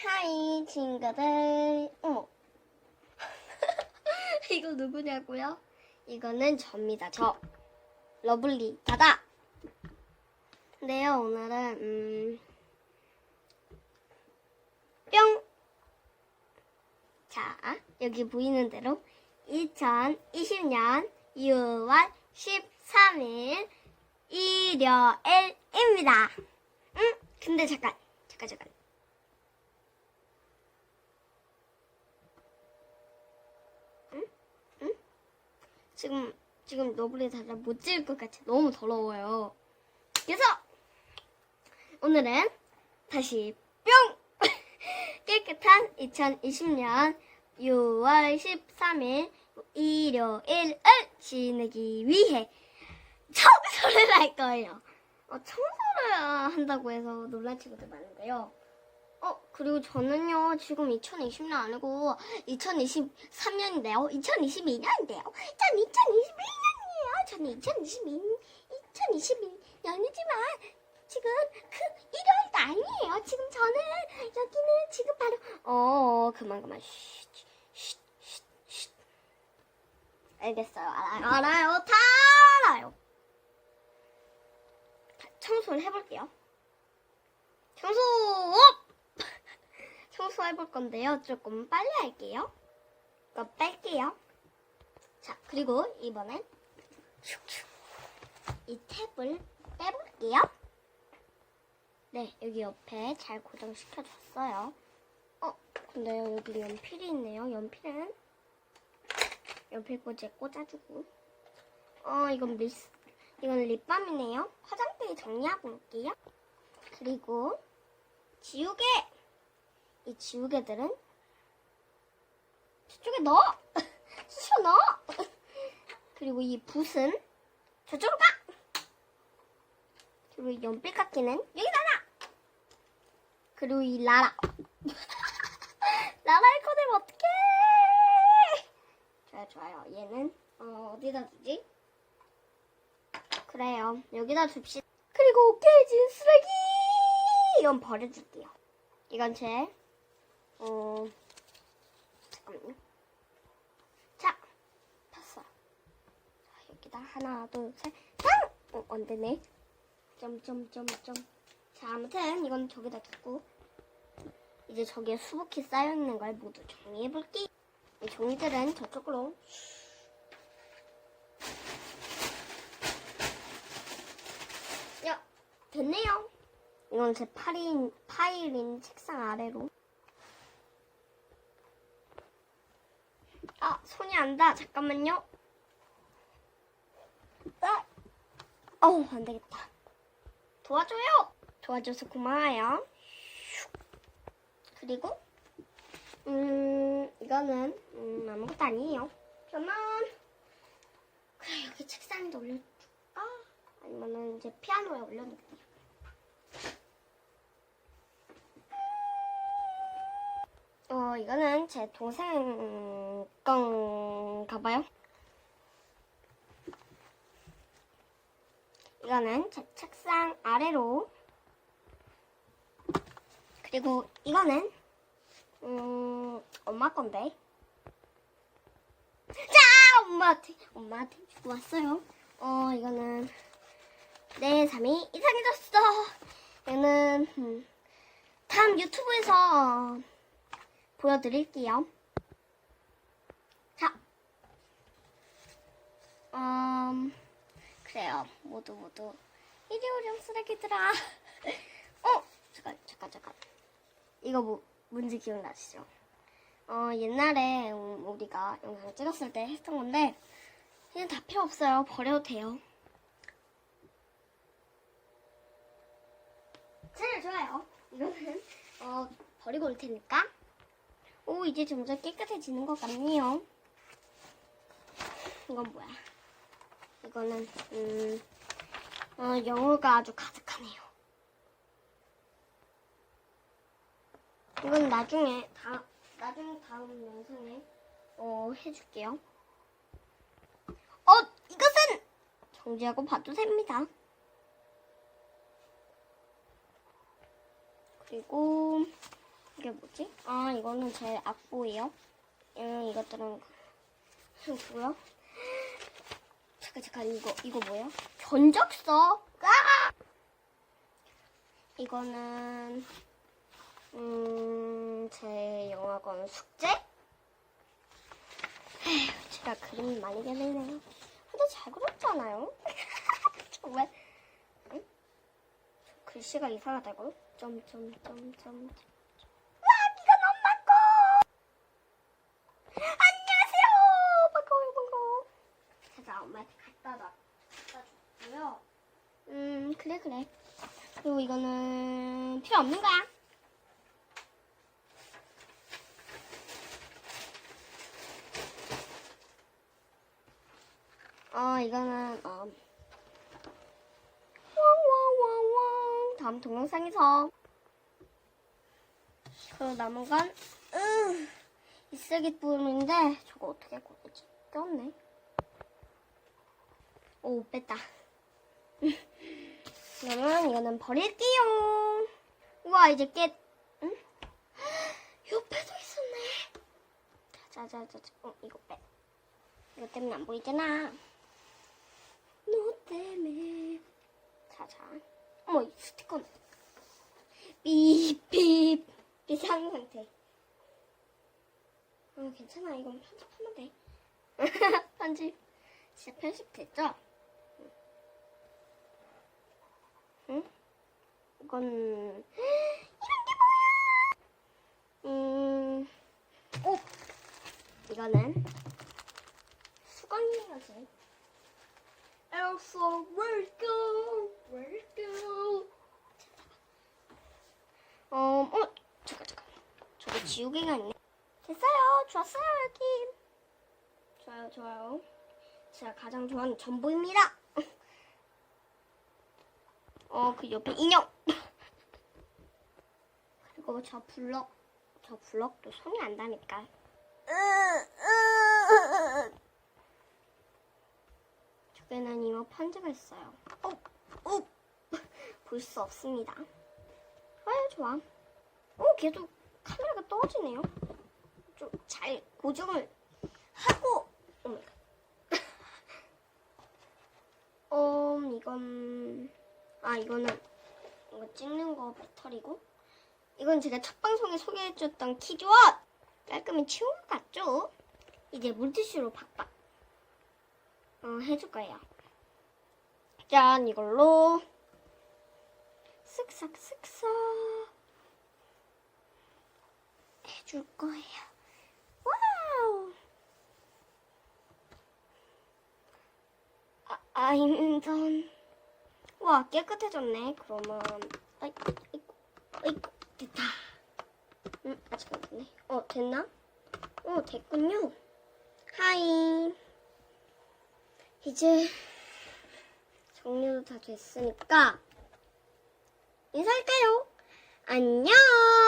하이 친구들 어머 이거 누구냐고요? 이거는 접니다 저 러블리 다다 근데요 오늘은 음, 뿅! 자 여기 보이는 대로 2020년 6월 13일 일요일입니다 응? 근데 잠깐 잠깐 잠깐 지금 지금 너블리 다잘 못 찍을 것 같아. 너무 더러워요. 그래서 오늘은 다시 뿅 깨끗한 2020년 6월 13일 일요일을 지내기 위해 청소를 할 거예요. 어, 청소를 한다고 해서 놀란 친구들 많은데요. 어, 그리고 저는요, 지금 2020년 아니고 2023년인데요. 2022년인데요. 전 2021년이에요. 저는 2022, 2021년이지만 지금 그 일요일도 아니에요. 지금 저는 여기는 지금 바로 어, 그만 그만. 쉿, 쉿, 쉿, 쉿. 알겠어요. 알아요. 알아요. 다 알아요. 자, 청소를 해볼게요. 청소! 청소해볼 건데요. 조금 빨리 할게요. 이거 뺄게요. 자, 그리고 이번엔 이 탭을 빼볼게요. 네, 여기 옆에 잘 고정시켜줬어요. 어, 근데요, 여기 연필이 있네요. 연필은 연필 꽂이에 꽂아주고. 어, 이건 미스, 이건 립밤이네요. 화장대 정리하고 올게요. 그리고 지우개! 이 지우개들은 저쪽에 넣어! 수시로 넣어! 그리고 이 붓은 저쪽으로 가! 그리고 이 연필깎이는 여기다 놔! 그리고 이 라라. 라라를 꺼내면 어떡해! 좋아요, 좋아요. 얘는 어, 어디다 두지? 그래요. 여기다 둡시다. 그리고 깨진 쓰레기! 이건 버려줄게요. 이건 제, 어, 잠깐만요. 자, 탔어요. 자, 여기다 하나, 둘, 셋, 짱! 어, 안 되네. 점, 점, 점, 점. 자, 아무튼 이건 저기다 두고, 이제 저기에 수북히 쌓여있는 걸 모두 정리해볼게요. 이 종이들은 저쪽으로. 야, 됐네요. 이건 제 파일인, 파일인 책상 아래로. 닿아. 잠깐만요. 아, 어우, 안 되겠다. 도와줘요! 도와줘서 고마워요. 그리고, 음, 이거는, 음, 아무것도 아니에요. 저는, 그래, 여기 책상에 올려줄까? 아니면은 이제 피아노에 올려놓을게요. 어, 이거는 제 동생 건가 봐요. 이거는 제 책상 아래로. 그리고 이거는, 음, 엄마 건데. 자! 엄마한테, 엄마한테 주고 왔어요. 어, 이거는 내 삶이 이상해졌어. 얘는, 음, 다음 유튜브에서 보여드릴게요. 자, 음, 그래요. 모두 모두 일요일용 쓰레기들아. 어, 잠깐, 잠깐, 잠깐. 이거 뭐, 뭔지 기억나시죠? 어, 옛날에 음, 우리가 영상 찍었을 때 했던 건데, 그냥 다 필요 없어요. 버려도 돼요. 잘 좋아요. 이거는, 어, 버리고 올 테니까. 오, 이제 점점 깨끗해지는 것 같네요. 이건 뭐야? 이거는, 음, 어, 영어가 아주 가득하네요. 이건 나중에, 다, 나중에 다음 영상에, 어, 해줄게요. 어, 이것은! 정지하고 봐도 됩니다. 그리고, 이게 뭐지? 아, 이거는 제 악보예요. 음, 이것들은 뭐야? 잠깐 잠깐 이거 이거 뭐야? 견적서. 아! 이거는 음, 제 영화관 숙제? 에휴, 제가 그림 많이 그리네요. 근데 잘 그렸잖아요. 정말. 응? 저 글씨가 이상하다고요? 점점점점. 와, 네가 너무 많고. 안녕하세요. 반가워요, 반가워. 제가 엄마한테 갖다 놔. 갖다 줬고요. 음, 그래, 그래. 그리고 이거는 필요 없는 거야. 어, 이거는, 어. 왕왕왕왕. 다음 동영상에서. 그 남은 건, 으, 이 쓰기뿐인데, 저거 어떻게 고르지? 꼈네. 오, 뺐다. 그러면 이거는 버릴게요. 우와, 이제 깨, 응? 옆에도 있었네. 자자자자, 어, 이거 빼. 이거 때문에 안 보이잖아. 너 때문에. 자자. 어머, 이 스티커. 삐삐. 비상 상태. 어, 괜찮아. 이건 편집하면 돼. 편집. 진짜 편집 됐죠? 응? 이건 이런 게 뭐야? 음, 오, 이거는 수건이어지. Elsa, where go? Where go? 어, 어, 잠깐 잠깐. 저거 지우개가 있네. 됐어요. 좋았어요 여기. 좋아요, 좋아요. 제가 가장 좋아하는 전부입니다. 어, 그 옆에 인형. 그리고 저 블럭, 저 블럭도 손이 안 닿으니까. 저게는 이거 편지가 있어요. 어, 어, 볼수 없습니다. 아유, 좋아. 어, 계속 카메라가 떨어지네요. 좀 잘 고정을 하고, 어, 어, 이건, 아, 이거는, 이거 찍는 거 배터리고, 이건 제가 첫 방송에 소개해줬던 키즈원! 깔끔히 치운 것 같죠? 이제 물티슈로 박박, 어, 해줄 거예요. 짠, 이걸로, 쓱싹, 쓱싹, 해줄 거예요. 와우! 아, 아임전. 와, 깨끗해졌네. 그러면, 아이, 아이고, 아이고, 됐다. 음, 아직 안 됐네. 어, 됐나? 어, 됐군요. 하이. 이제, 정리도 다 됐으니까, 인사할까요? 안녕!